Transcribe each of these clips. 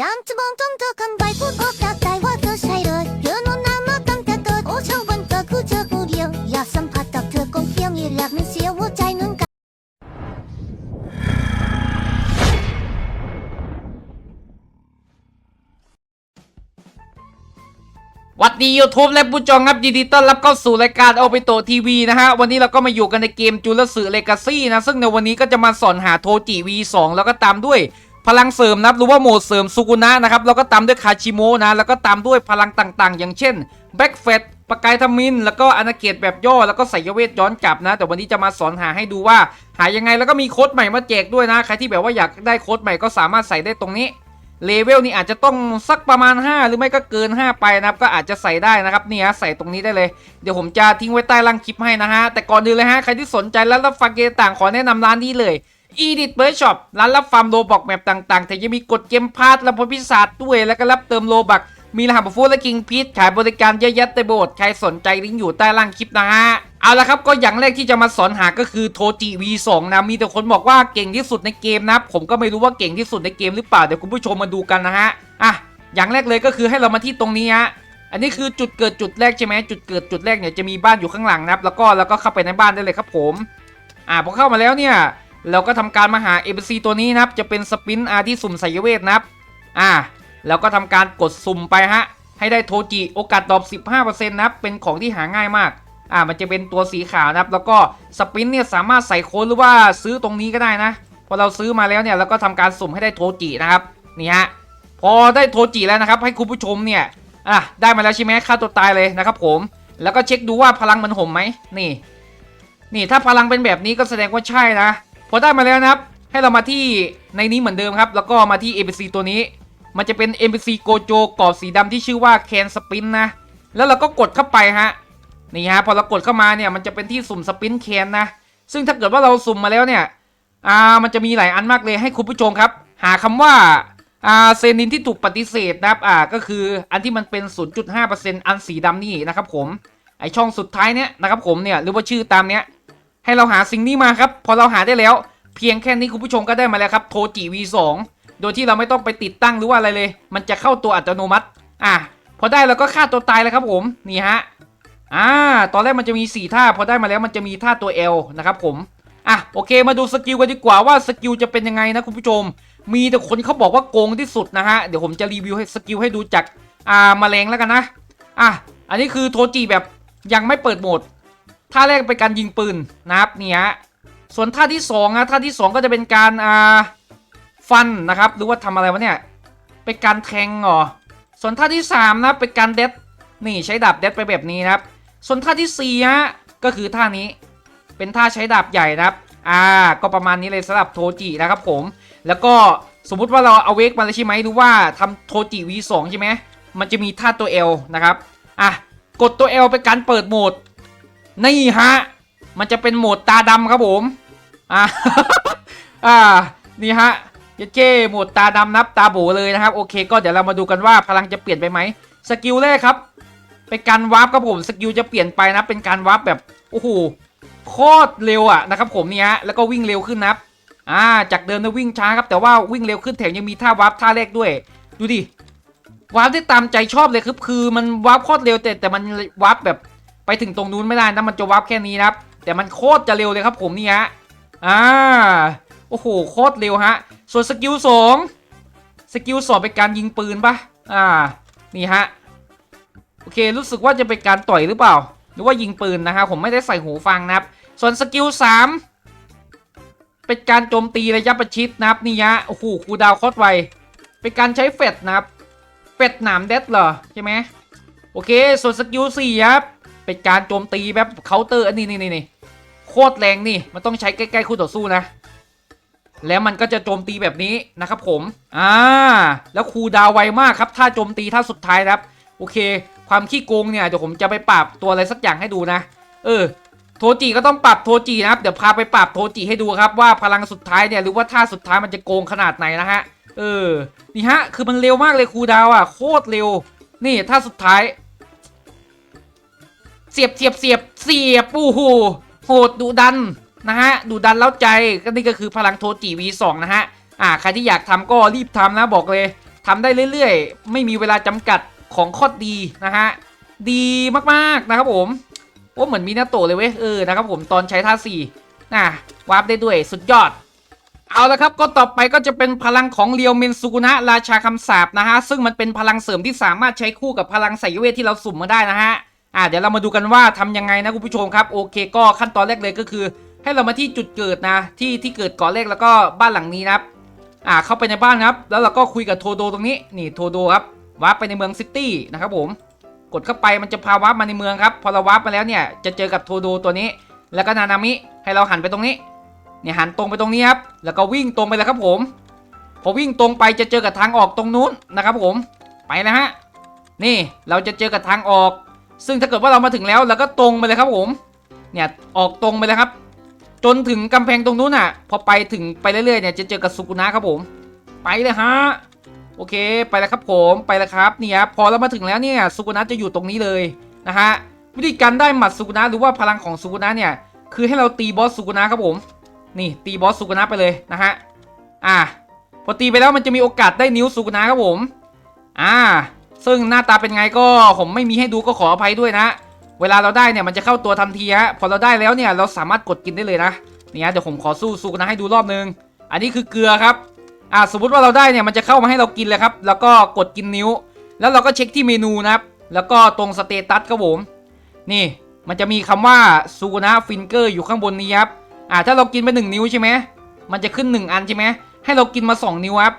ยังจะมองต้งเธอคำใบพูดออกจากใจว่าเธอใช่เลยเธอโน้นนมาตั้งแต่เกิโอ้เช้าวันเกิคู่เธอผู้เดียวอยากสัมผัสกับเธอคงเพียงอยากมันเสียหัวใจนั้นกันวัดดี YouTube และผู้ชมครับยินดีต้อนรับเข้าสู่รายการโอเปโตทีวีนะฮะ วันนี้เราก็มาอยู่กันในเกมจูเลสือเลกาซี่นะ ซึ่งในวันนี้ก็จะมาสอนหาโทจิวี2แล้วก็ตามด้วย พลังเสริมนะครับหรือว่าโหมดเสริมสุกุนะนะครับแล้วก็ตามด้วยคาชิโมะนะแล้วก็ตามด้วยพลังต่างๆ อย่างเช่นแบ็กเฟตประกายทมิน แล้วก็อนาเกตแบบย่อแล้วก็ใส่ยเวทย้อนกลับนะ แต่วันนี้จะมาสอนหาให้ดูว่า หายังไงแล้วก็มีโค้ดใหม่มาแจกด้วยนะ ใครที่แบบว่าอยากได้โค้ดใหม่ก็สามารถใส่ได้ตรงนี้เลเวลนี่อาจจะต้องสักประมาณ 5 หรือไม่ก็เกิน 5 ไปนะครับ ก็อาจจะใส่ได้นะครับนี่ฮะใส่ตรงนี้ได้เลย เดี๋ยวผมจะทิ้งไว้ใต้ล่างคลิปให้นะฮะแต่ก่อนอื่นเลยฮะใครที่สนใจและรับฟังเกต่างขอแนะนำร้านนี้เลย Edit b i r d Shop ร้านรับฟาร์มโลบอกแมปต่างๆ แต่ยังมีกดเกมพาร์ทและพลพิศาจด้วย แล้วก็รับเติมโลบัก มีรหัสฟูและกิงพีทขายบริการเยอะแยะเต็มไปหมดใครสนใจลิงก์อยู่ใต้ล่างคลิปนะฮะเอาละครับก็อย่างแรกที่จะมาสอนหาก็คือโทจิ V2 นะมีแต่คนบอกว่าเก่งที่สุดในเกมนะผมก็ไม่รู้ว่าเก่งที่สุดในเกมหรือเปล่าเดี๋ยวคุณผู้ชมมาดูกันนะฮะอะอย่างแรกเลยก็คือให้เรามาที่ตรงนี้ฮะอันนี้คือจุดเกิดจุดแรกใช่ไหมจุดเกิดจุดแรกเนี่ยจะมีบ้านอยู่ข้างหลังนะครับแล้วก็แล้วก็เข้าไปในบ้านได้เลยครับผม อ่าพอเข้ามาแล้วเนี่ย เราก็ทำการมาหา ABC ตัวนี้นะครับ จะเป็นสปินอาที่สุ่มใส่เวทนะครับ อ่า แล้วก็ทำการกดสุ่มไปฮะ ให้ได้โทจิโอกาสตอบ15%นะครับ เป็นของที่หาง่ายมาก อ่า มันจะเป็นตัวสีขาวนะครับ แล้วก็สปินเนี่ยสามารถใส่โค้ดหรือว่าซื้อตรงนี้ก็ได้นะ พอเราซื้อมาแล้วเนี่ยเราก็ทำการสุ่มให้ได้โทจินะครับ นี่ฮะ พอได้โทจิแล้วนะครับ ให้คุณผู้ชมเนี่ย อะ ได้มาแล้วใช่ไหมฆ่าตัวตายเลยนะครับผม แล้วก็เช็คดูว่าพลังมันห่มไหมนี่ นี่ถ้าพลังเป็นแบบนี้ก็แสดงว่าใช่นะ อได้มาแล้วนะครับ ให้เรามาที่ในนี้เหมือนเดิมครับ แล้วก็มาที่ NPC ตัวนี้ มันจะเป็น NPC โกโจกรอบสีดำที่ชื่อว่าแคนสปินนะ แล้วเราก็กดเข้าไปฮะ นี่ฮะ พอเรากดเข้ามาเนี่ย มันจะเป็นที่สุ่มสปินแคนนะ ซึ่งถ้าเกิดว่าเราสุ่มมาแล้วเนี่ย อ่า มันจะมีหลายอันมากเลยให้คุณผู้ชมครับ หาคำว่า อ่า เซนินที่ถูกปฏิเสธนะครับ อ่า ก็คืออันที่มันเป็น 0.5%อันสีดำนี่นะครับผม ไอช่องสุดท้ายเนี่ยนะครับผมเนี่ย หรือว่าชื่อตามเนี้ย ให้เราหาสิ่งนี้มาครับ พอเราหาได้แล้ว เพียงแค่นี้คุณผู้ชมก็ได้มาแล้วครับโทจิ V2 โดยที่เราไม่ต้องไปติดตั้งหรือว่าอะไรเลย มันจะเข้าตัวอัตโนมัติ อะ พอได้เราก็ฆ่าตัวตายแล้วครับผม นี่ฮะ อ่า ตอนแรกมันจะมี 4 ท่า พอได้มาแล้วมันจะมีท่าตัว L นะครับผม อะ โอเค มาดูสกิลกันดีกว่าว่าสกิลจะเป็นยังไงนะคุณผู้ชม มีแต่คนเขาบอกว่าโกงที่สุดนะฮะ เดี๋ยวผมจะรีวิวให้สกิลให้ดูจาก อ่าแมลงแล้วกันนะ อะ อันนี้คือโทจิแบบยังไม่เปิดโหมด ท่าแรกเป็นการยิงปืนนะครับนี่ฮะส่วนท่าที่สองนะท่าที่สองก็จะเป็นการอ่าฟันนะครับหรือว่าทำอะไรวะเนี่ยเป็นการแทงเหรอส่วนท่าที่สามนะเป็นการเด็ดนี่ใช้ดาบเด็ดไปแบบนี้นะครับ ส่วนท่าที่สี่ฮะก็คือท่านี้เป็นท่าใช้ดาบใหญ่นะครับอ่าก็ประมาณนี้เลยสำหรับโทจินะครับผม แล้วก็สมมุติว่าเราเอาเวกมาเลยใช่ไหมหรือว่าทำโทจิ V2 ใช่ไหมมันจะมีท่าตัว L นะครับอะกดตัว L เป็นการเปิดโหมด นี่ฮะ มันจะเป็นโหมดตาดำครับผม อ่า อ่า นี่ฮะเจเจโหมดตาดำนับตาโบเลยนะครับ โอเค ก็เดี๋ยวเรามาดูกันว่าพลังจะเปลี่ยนไปไหม สกิลแรกครับ เป็นการวาร์ปครับผม สกิลจะเปลี่ยนไปนะ เป็นการวาร์ปแบบ โอ้โห โคตรเร็วอะนะครับผมเนี่ยแล้วก็วิ่งเร็วขึ้นนับอ่า จากเดิมนะวิ่งช้าครับ แต่ว่าวิ่งเร็วขึ้นแถมยังมีท่าวาร์ปท่าแรกด้วย ดูดิ วาร์ปได้ตามใจชอบเลยคือคือมันวาร์ปโคตรเร็วแต่แต่มันวาร์ปแบบ ไปถึงตรงนู้นไม่ได้นะมันจะวับแค่นี้นะครับ แต่มันโคตรจะเร็วเลยครับผมนี่ฮะอ่าโอ้โหโคตรเร็วฮะ ส่วนสกิลสองสกิลสองเป็นการยิงปืนปะอ่านี่ฮะโอเครู้สึกว่าจะเป็นการต่อยหรือเปล่า หรือว่ายิงปืนนะฮะผมไม่ได้ใส่หูฟังนะครับ ส่วนสกิลสามเป็นการโจมตีระยะประชิดนะครับนี่ฮะโอ้โหคูดาวโคตรไวเป็นการใช้เฟดนะครับเฟดหนามเด็ดเหรอใช่ไหมโอเค ส่วนสกิลสี่ครับ เป็นการโจมตีแบบเคาน์เตอร์อันนี้นี่นี่โคตรแรงนี่มันต้องใช้ใกล้ๆคู่ต่อสู้นะ แล้วมันก็จะโจมตีแบบนี้นะครับผมอ่าแล้วคูดาวไวมากครับ ถ้าโจมตีท่าสุดท้ายครับ โอเค ความขี้โกงเนี่ยเดี๋ยวผมจะไปปรับตัวอะไรสักอย่างให้ดูนะ เออโทจิก็ต้องปรับโทจินะครับ เดี๋ยวพาไปปรับโทจิให้ดูครับว่าพลังสุดท้ายเนี่ยหรือว่าท่าสุดท้ายมันจะโกงขนาดไหนนะฮะ เออ นี่ฮะ คือมันเร็วมากเลยครูดาวอะ โคตรเร็ว นี่ท่าสุดท้าย เสียบเสียบเสียบเสียบปูหูโหดดุดันนะฮะดุดันแล้วใจก็นี่ก็คือพลังโทจิ V2 นะฮะอ่าใครที่อยากทำก็รีบทำนะบอกเลยทำได้เรื่อยๆ ไม่มีเวลาจำกัดของข้อดีนะฮะดีมากๆนะครับผมโอ้เหมือนมีหน้าโตเลยเว้ยเออนะครับผมตอนใช้ท่าสี่น่ะวาร์ปได้ด้วยสุดยอดเอาละครับก็ต่อไปก็จะเป็นพลังของเรียวเมนซูกุนะราชาคำสาปนะฮะ ซึ่งมันเป็นพลังเสริมที่สามารถใช้คู่กับพลังสายเวทที่เราสุ่มมาได้นะฮะ อ่าเดี๋ยวเรามาดูกันว่าทำยังไงนะคุณผู้ชมครับโอเคก็ขั้นตอนแรกเลยก็คือ ให้เรามาที่จุดเกิดนะที่ที่เกิดเกาะแรกแล้วก็บ้านหลังนี้นะครับอ่าเข้าไปในบ้านครับ แล้วเราก็คุยกับโทโดตรงนี้นี่โทโดครับวาร์ปไปในเมืองซิตี้นะครับผมกดเข้าไปมันจะพาวาร์ปมาในเมืองครับพอเราวาร์ปมาแล้วเนี่ยจะเจอกับโทโดตัวนี้ แล้วก็นานามิให้เราหันไปตรงนี้เนี่ยหันตรงไปตรงนี้ครับแล้วก็วิ่งตรงไปเลยครับผมพอวิ่งตรงไปจะเจอกับทางออกตรงนู้นนะครับผมไปนะฮะนี่เราจะเจอกับทางออก ซึ่งถ้าเกิดว่าเรามาถึงแล้วเราก็ตรงไปเลยครับผม เนี่ยออกตรงไปเลยครับ จนถึงกำแพงตรงนู้นอะ พอไปถึงไปเรื่อยๆเนี่ยจะเจอกับสุกุนะครับผม ไปเลยฮะโอเคไปแล้วครับผมไปแล้วครับเนี่ยพอเรามาถึงแล้วเนี่ยสุกุนะจะอยู่ตรงนี้เลยนะฮะวิธีการได้หมัดสุกุนะหรือว่าพลังของสุกุนะเนี่ยคือให้เราตีบอสสุกุนะครับผม นี่ตีบอสสุกุนะไปเลยนะฮะอ่าพอตีไปแล้วมันจะมีโอกาสได้นิ้วสุกุนะครับผม อ่า ซึ่งหน้าตาเป็นไงก็ผมไม่มีให้ดูก็ขออภัยด้วยนะ เวลาเราได้เนี่ยมันจะเข้าตัวทันทีฮะพอเราได้แล้วเนี่ยเราสามารถกดกินได้เลยนะเนี่ฮะเดี๋ยวผมขอสู้สุกุนะให้ดูรอบนึง อันนี้คือเกลือครับอ่าสมมติว่าเราได้เนี่ยมันจะเข้ามาให้เรากินเลยครับ แล้วก็กดกินนิ้ว แล้วเราก็เช็คที่เมนูนะครับ แล้วก็ตรงสเตตัสครับผม นี่มันจะมีคำว่าซูนะฟินเกอร์อยู่ข้างบนนี้ครับอ่าถ้าเรากินไปหนึ่งนิ้วใช่ไหมมันจะขึ้น 1 อันใช่ไหมให้เรากินมา 2 นิ้วครับ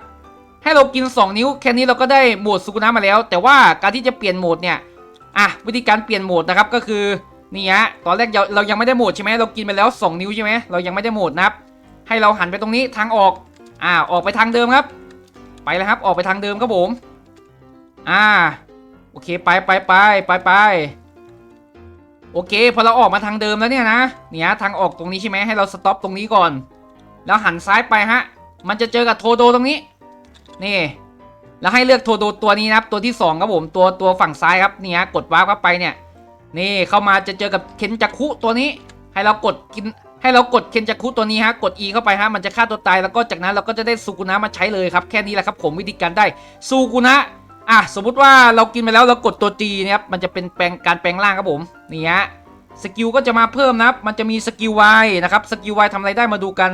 ให้เรากิน 2 นิ้วแค่นี้เราก็ได้โหมดซูกุนะมาแล้ว แต่ว่าการที่จะเปลี่ยนโหมดเนี่ยอะวิธีการเปลี่ยนโหมดนะครับก็คือนี่ฮะตอนแรกเราเรายังไม่ได้โหมดใช่ไหมเรากินไปแล้ว 2 นิ้วใช่ไหมเรายังไม่ได้โหมดนะครับ ให้เราหันไปตรงนี้ทางออกอ่าออกไปทางเดิมครับ ไปแล้วครับออกไปทางเดิมครับผมอ่าโอเคไปไปไปไปไปโอเคพอเราออกมาทางเดิมแล้วเนี่ยนะเนี่ยทางออกตรงนี้ใช่ไหมให้เราสต็อปตรงนี้ก่อน แล้วหันซ้ายไปฮะ มันจะเจอกับโทโดตรงนี้ นี่ แล้วให้เลือกโทโดตัวนี้นะครับ ตัวที่สองครับผมตัวตัวฝั่งซ้ายครับนี่ฮะกดวาร์ปเข้าไปเนี่ย นี่เข้ามาจะเจอกับเคนจักคุตัวนี้ ให้เรากดกินให้เรากดเคนจักคุตัวนี้ฮะกด E เข้าไปฮะมันจะฆ่าตัวตายแล้วก็จากนั้นเราก็จะได้ซูกุนะมาใช้เลยครับแค่นี้แหละครับผมวิธีการได้ซูกุนะอะสมมุติว่าเรากินไปแล้วเรากดตัว G นะครับมันจะเป็นแปลงการแปลงร่างครับผมนี่ฮะสกิลก็จะมาเพิ่มนะครับมันจะมีสกิล Y นะครับสกิล Y ทำอะไรได้มาดูกัน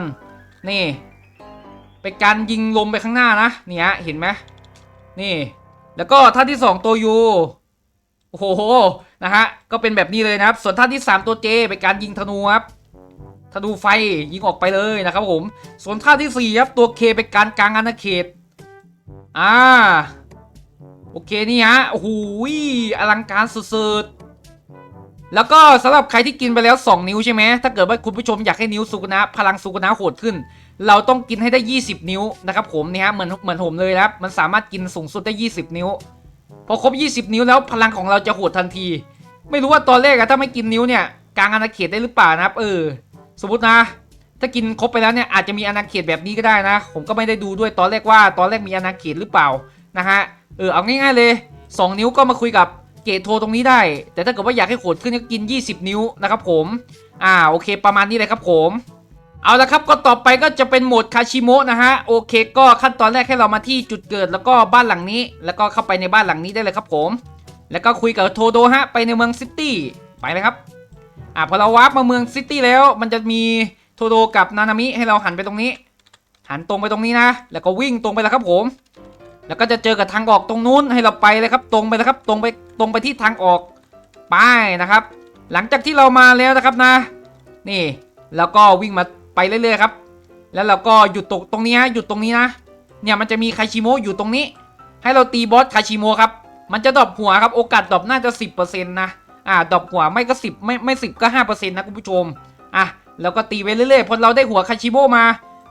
นี่ เป็นการยิงลมไปข้างหน้านะเนี่ฮะเห็นไหมนี่ แล้วก็ท่าที่ 2 ตัว U โอ้โหนะฮะก็เป็นแบบนี้เลยนะครับ ส่วนท่าที่ 3 ตัว J เป็นการยิงธนูครับธนูไฟยิงออกไปเลยนะครับผม ส่วนท่าที่4ครับตัว K เป็นการกลางอาณาเขตอ่าโอเคนี่ฮะโอ้โหอลังการสุดๆแล้วก็สำหรับใครที่กินไปแล้ว 2 นิ้วใช่ไหมถ้าเกิดว่าคุณผู้ชมอยากให้นิ้วสุกุนะพลังสุกุนะโหดขึ้น เราต้องกินให้ได้ 20 นิ้วนะครับผมนี่ฮะเหมือนเหมือนผมเลยนะครับมันสามารถกินสูงสุดได้ 20 นิ้ว พอครบ 20 นิ้วแล้วพลังของเราจะโหดทันที ไม่รู้ว่าตอนแรกอะถ้าไม่กินนิ้วเนี่ยกลางอาณาเขตได้หรือเปล่านะครับ เออ สมมตินะ ถ้ากินครบไปแล้วเนี่ยอาจจะมีอาณาเขตแบบนี้ก็ได้นะ ผมก็ไม่ได้ดูด้วยตอนแรกว่า ตอนแรกมีอาณาเขตหรือเปล่านะฮะเออเอาง่ายๆเลย 2 นิ้วก็มาคุยกับเกตโทรตรงนี้ได้ แต่ถ้าเกิดว่าอยากให้โหดขึ้นก็กิน 20 นิ้วนะครับผมอ่าโอเค ประมาณนี้เลยครับผม เอาละครับก็ต่อไปก็จะเป็นโหมดคาชิโมะนะฮะโอเค ก็ขั้นตอนแรกให้เรามาที่จุดเกิดแล้วก็บ้านหลังนี้ แล้วก็เข้าไปในบ้านหลังนี้ได้เลยครับผม แล้วก็คุยกับโทโดฮะไปในเมืองซิตี้ไปเลยครับอ่าพอเราวาร์ปมาเมืองซิตี้แล้ว มันจะมีโทโดกับนานามิให้เราหันไปตรงนี้ หันตรงไปตรงนี้นะ แล้วก็วิ่งตรงไปแล้วครับผม แล้วก็จะเจอกับทางออกตรงนู้นให้เราไปเลยครับ ตรงไปเลยครับ ตรงไปตรงไปที่ทางออกไปนะครับ หลังจากที่เรามาแล้วนะครับนะ นี่ แล้วก็วิ่งมา ไปเรื่อยๆครับ แล้วเราก็หยุดตรงตรงนี้ฮะหยุดตรงนี้นะ เนี่ยมันจะมีคาชิโมะอยู่ตรงนี้ ให้เราตีบอสคาชิโมะครับ มันจะดรอปหัวครับ โอกาสดรอปน่าจะ 10%นะ อ่าดรอปหัวไม่ก็ 10 ไม่ไม่10ก็5%นะคุณผู้ชม อะแล้วก็ตีไปเรื่อยๆ พอเราได้หัวคาชิโมะมา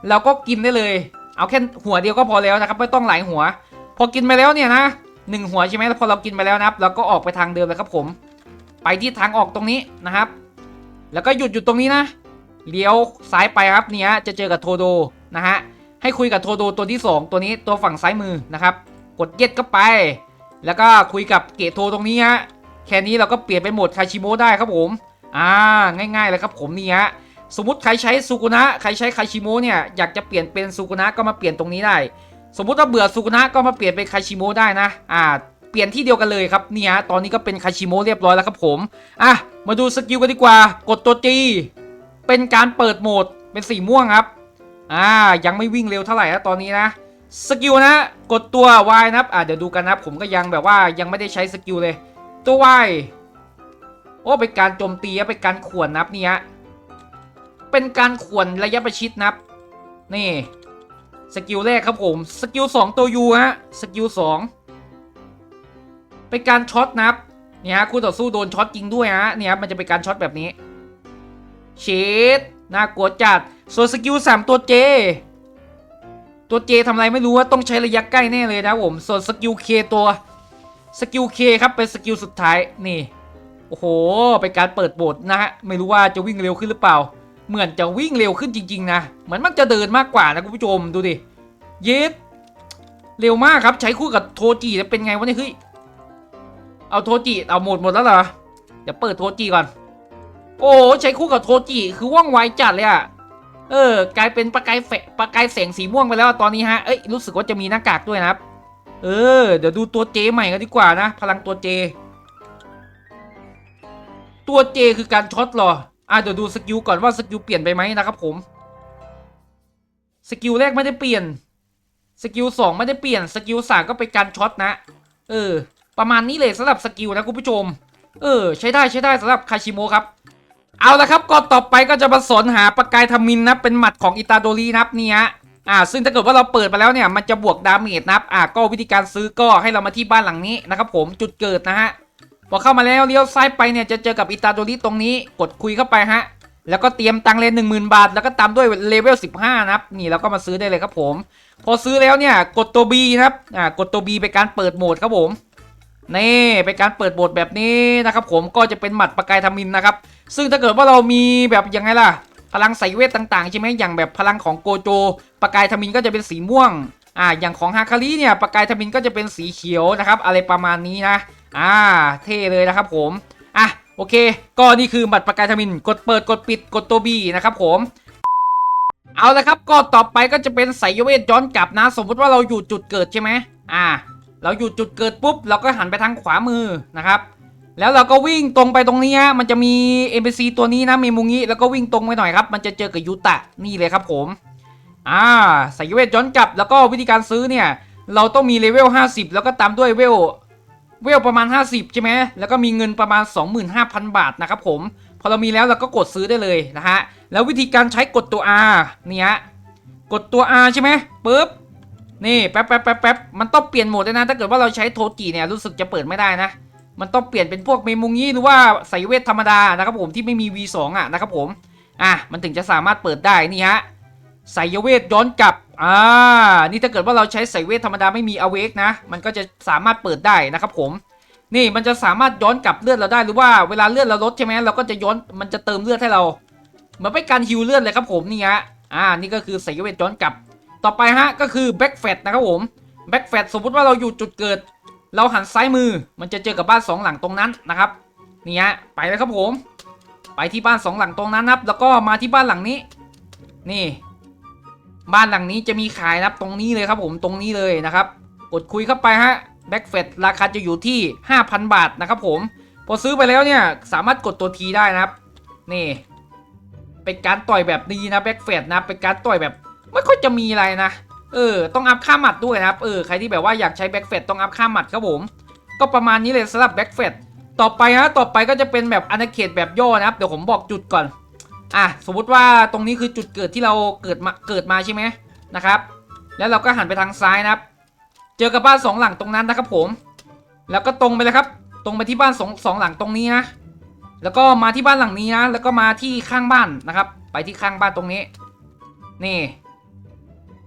เราก็กินได้เลย เอาแค่หัวเดียวก็พอแล้วนะครับ ไม่ต้องหลายหัว พอกินไปแล้วเนี่ยนะหนึ่งหัวใช่ไหมแล้วพอเรากินไปแล้วนะครับ เราก็ออกไปทางเดิมเลยครับผม ไปที่ทางออกตรงนี้นะครับ แล้วก็หยุดอยู่ตรงนี้นะ เลี้ยวซ้ายไปครับเนี่ยจะเจอกับโทโดนะฮะให้คุยกับโทโดตัวที่ 2 ตัวนี้ตัวฝั่งซ้ายมือนะครับกดเย็ดก็ไป แล้วก็คุยกับเกตโทตรงนี้ฮะแค่นี้เราก็เปลี่ยนเป็นโหมดคาชิโมได้ครับผมอ่าง่ายๆเลยครับผมนี่ฮะสมมติใครใช้ซูกุนะใครใช้คาชิโมเนี่ยอยากจะเปลี่ยนเป็นซูกุนะก็มาเปลี่ยนตรงนี้ได้ สมมุติว่าเบื่อสุกุนะก็มาเปลี่ยนเป็นคาชิโมได้นะอ่าเปลี่ยนที่เดียวกันเลยครับเนี่ยตอนนี้ก็เป็นคาชิโมเรียบร้อยแล้วครับผมอะมาดูสกิลกันดีกว่ากดตัวจี เป็นการเปิดโหมดเป็นสีม่วงครับ อ่า ยังไม่วิ่งเร็วเท่าไหร่นะตอนนี้นะ สกิลนะ กดตัว Y นะครับ อ่าเดี๋ยวดูกันนะผมก็ยังแบบว่ายังไม่ได้ใช้สกิลเลย ตัว Y โอ้เป็นการโจมตีเป็นการข่วนนับเนี่ยเป็นการข่วนระยะประชิดนับ นี่ สกิลแรกครับผม สกิลสองตัว U ฮะ สกิลสองเป็นการช็อตนับ เนี่ยฮะคู่ต่อสู้โดนช็อตจริงด้วยฮะ เนี่ยครับมันจะเป็นการช็อตแบบนี้ เชดน่ากลัวจัดส่วนสกิลสามตัว J ตัว J ทำอะไรไม่รู้ว่าต้องใช้ระยะใกล้แน่เลยนะผมส่วนสกิล K ตัวสกิล K คครับเป็นสกิลสุดท้ายนี่โอ้โหเป็นการเปิดโบทนะฮะไม่รู้ว่าจะวิ่งเร็วขึ้นหรือเปล่า เหมือนจะวิ่งเร็วขึ้นจริง ๆ นะเหมือนมันจะเดินมากกว่านะคุณผู้ชมดูดิเย็ดเร็วมากครับใช้คู่กับโทจิแล้วเป็นไงวะเนี่ยเฮ้ยเอาโทจิเอาหมดหมดแล้วเหรอเดี๋ยวเปิดโทจิก่อน โอ้ใช้คู่กับโทจิคือว่องไวจัดเลยอะเออกลายเป็นประกายแฝประกายแสงสีม่วงไปแล้วตอนนี้ฮะเอ้ยรู้สึกว่าจะมีหน้ากากด้วยนะครับ เออ เดี๋ยวดูตัวเจใหม่กันดีกว่านะ พลังตัวเจ ตัวเจคือการช็อตหรออะเดี๋ยวดูสกิลก่อนว่าสกิลเปลี่ยนไปไหมนะครับผมสกิลแรกไม่ได้เปลี่ยนสกิลสองไม่ได้เปลี่ยนสกิลสามก็เป็นการช็อตนะ เออ ประมาณนี้เลยสำหรับสกิลนะคุณผู้ชม เออ ใช้ได้ใช้ได้สำหรับคาชิโมะครับ เอาละครับก่อนต่อไปก็จะมาสอนหาประกายทมินนะเป็นหมัดของอิตาโดรีนะครับเนี่ยอ่าซึ่งถ้าเกิดว่าเราเปิดไปแล้วเนี่ยมันจะบวกดาเมจนะครับอ่าก็วิธีการซื้อก็ให้เรามาที่บ้านหลังนี้นะครับผมจุดเกิดนะฮะพอเข้ามาแล้วเลี้ยวซ้ายไปเนี่ยจะเจอกับอิตาโดริตรงนี้กดคุยเข้าไปฮะแล้วก็เตรียมตังเลยหนึ่งหมื่นบาท แล้วก็ตามด้วยเลเวล15นะครับนี่เราก็มาซื้อได้เลยครับผม พอซื้อแล้วเนี่ยกดตัว B นะครับอ่ากดตัว B เป็นการเปิดโหมดครับผม นี่เป็นการเปิดโหมดแบบนี้นะครับผมก็จะเป็นหมัดประกายทมินนะครับ ซึ่งถ้าเกิดว่าเรามีแบบยังไงล่ะ พลังใส่เวทต่างๆใช่ไหมอย่างแบบพลังของโกโจ ประกายทมินก็จะเป็นสีม่วงอ่าอย่างของฮาคาริเนี่ยประกายทมินก็จะเป็นสีเขียวนะครับ อะไรประมาณนี้นะอ่าเท่เลยนะครับผมอะโอเค ก็นี่คือบัตรประกายทมินกดเปิดกดปิดกดตัวบีนะครับผมเอาละครับก็ต่อไปก็จะเป็นสายเวทย้อนกลับนะ สมมติว่าเราอยู่จุดเกิดใช่ไหมอ่า เราอยู่จุดเกิดปุ๊บ เราก็หันไปทางขวามือนะครับ แล้วเราก็วิ่งตรงไปตรงนี้ฮะมันจะมี NPC ตัวนี้นะเมมุงี้แล้วก็วิ่งตรงไปหน่อยครับ มันจะเจอกับยูตะนี่เลยครับผมอ่าสายเวทย้อนกลับแล้วก็วิธีการซื้อเนี่ยเราต้องมีเลเวล 50 แล้วก็ตามด้วยเวลเวลประมาณ 50 ใช่ไหมแล้วก็มีเงินประมาณ 25,000 บาทนะครับผม พอเรามีแล้วเราก็กดซื้อได้เลยนะฮะ แล้ววิธีการใช้กดตัว R เนี่ยกดตัว R ใช่ไหมปึ๊บ นี่แป๊บแป๊บแป๊บแป๊บมันต้องเปลี่ยนโหมดด้วยนะ ถ้าเกิดว่าเราใช้โทจิเนี่ยรู้สึกจะเปิดไม่ได้นะ มันต้องเปลี่ยนเป็นพวกเมมุงี้หรือว่าใส่เวทธรรมดานะครับผมที่ไม่มี V2 อะนะครับผม อะมันถึงจะสามารถเปิดได้นี่ฮะใส่เวทย้อนกลับ อ่า นี่ถ้าเกิดว่าเราใช้ใส่เวทธรรมดาไม่มีอเวกนะ มันก็จะสามารถเปิดได้นะครับผม นี่มันจะสามารถย้อนกลับเลือดเราได้หรือว่าเวลาเลือดเราลดใช่ไหมเราก็จะย้อนมันจะเติมเลือดให้เราเหมือนเป็นการฮิวเลือดเลยครับผมนี่ฮะ อ่า นี่ก็คือใส่เวทย้อนกลับ ต่อไปฮะก็คือแบ็กแฟตนะครับผมแบ็กแฟตสมมติว่าเราอยู่จุดเกิด เราหันซ้ายมือมันจะเจอกับบ้านสองหลังตรงนั้นนะครับนี่ฮะไปเลยครับผม ไปที่บ้านสองหลังตรงนั้นนะครับ แล้วก็มาที่บ้านหลังนี้ นี่ บ้านหลังนี้จะมีขายนะครับตรงนี้เลยครับผมตรงนี้เลยนะครับ กดคุยเข้าไปฮะแบ็กเฟดราคาจะอยู่ที่ 5,000 บาทนะครับผม พอซื้อไปแล้วเนี่ยสามารถกดตัวทีได้นะครับ นี่ เป็นการต่อยแบบดีนะแบ็กเฟดนะเป็นการต่อยแบบ ไม่ค่อยจะมีอะไรนะ เออ ต้องอัพค่าหมัดด้วยนะครับ เออ ใครที่แบบว่าอยากใช้แบ็กเฟดต้องอัพค่าหมัดครับผม ก็ประมาณนี้เลยสำหรับแบ็กเฟดต่อไปฮะ ต่อไปก็จะเป็นแบบอนาเขตแบบย่อนะครับ เดี๋ยวผมบอกจุดก่อน อะ สมมติว่าตรงนี้คือจุดเกิดที่เราเกิดมา เกิดมาใช่ไหมนะครับ แล้วเราก็หันไปทางซ้ายนะครับ เจอกับบ้านสองหลังตรงนั้นนะครับผม แล้วก็ตรงไปเลยครับ ตรงไปที่บ้านสองสองหลังตรงนี้นะ แล้วก็มาที่บ้านหลังนี้นะ แล้วก็มาที่ข้างบ้านนะครับ ไปที่ข้างบ้านตรงนี้ นี่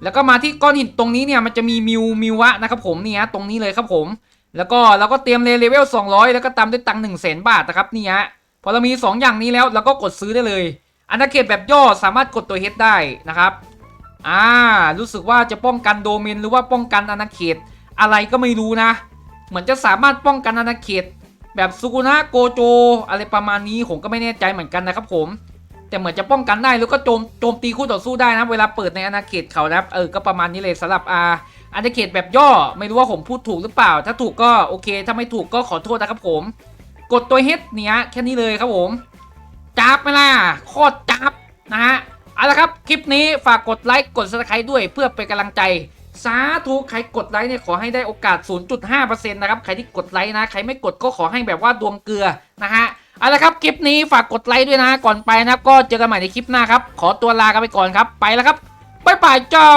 แล้วก็มาที่ก้อนหินตรงนี้เนี่ยมันจะมีมิวมิวะนะครับผมนี่ฮะตรงนี้เลยครับผม แล้วก็เราก็เตรียมเลเวล200 แล้วก็ตามด้วยตังค์1 0 0 0 0แบาทนะครับนี่ฮะพอเรามี 2 อย่างนี้แล้วเราก็กดซื้อได้เลยอาณาเขตแบบย่อสามารถกดตัวเฮดได้นะครับอ่ารู้สึกว่าจะป้องกันโดเมนหรือว่าป้องกันอาณาเขตอะไรก็ไม่รู้นะ เหมือนจะสามารถป้องกันอาณาเขต แบบสุกุนะโกโจ อะไรประมาณนี้ผมก็ไม่แน่ใจเหมือนกันนะครับผม แต่เหมือนจะป้องกันได้แล้วก็โจมโจมตีคู่ต่อสู้ได้นะ เวลาเปิดในอาณาเขตเขานะเออก็ประมาณนี้เลยสำหรับอาอันเดเขตแบบย่อไม่รู้ว่าผมพูดถูกหรือเปล่า ถ้าถูกก็โอเค ถ้าไม่ถูกก็ขอโทษนะครับผม กดตัวเฮดเนี้ยแค่นี้เลยครับผมจับไหมล่ะโคตรจับนะฮะเอาละครับ คลิปนี้ฝากกดไลค์กด subscribe ด้วยเพื่อเป็นกำลังใจสาธุใครกดไลค์เนี่ยขอให้ได้โอกาส 0.5%นะครับ ใครที่กดไลค์นะ ใครไม่กดก็ขอให้แบบว่าดวงเกลือนะฮะ เอาละครับคลิปนี้ฝากกดไลค์ด้วยนะก่อนไปนะครับก็เจอกันใหม่ในคลิปหน้าครับ ขอตัวลากันไปก่อนครับไปแล้วครับบ๊ายบายจ้า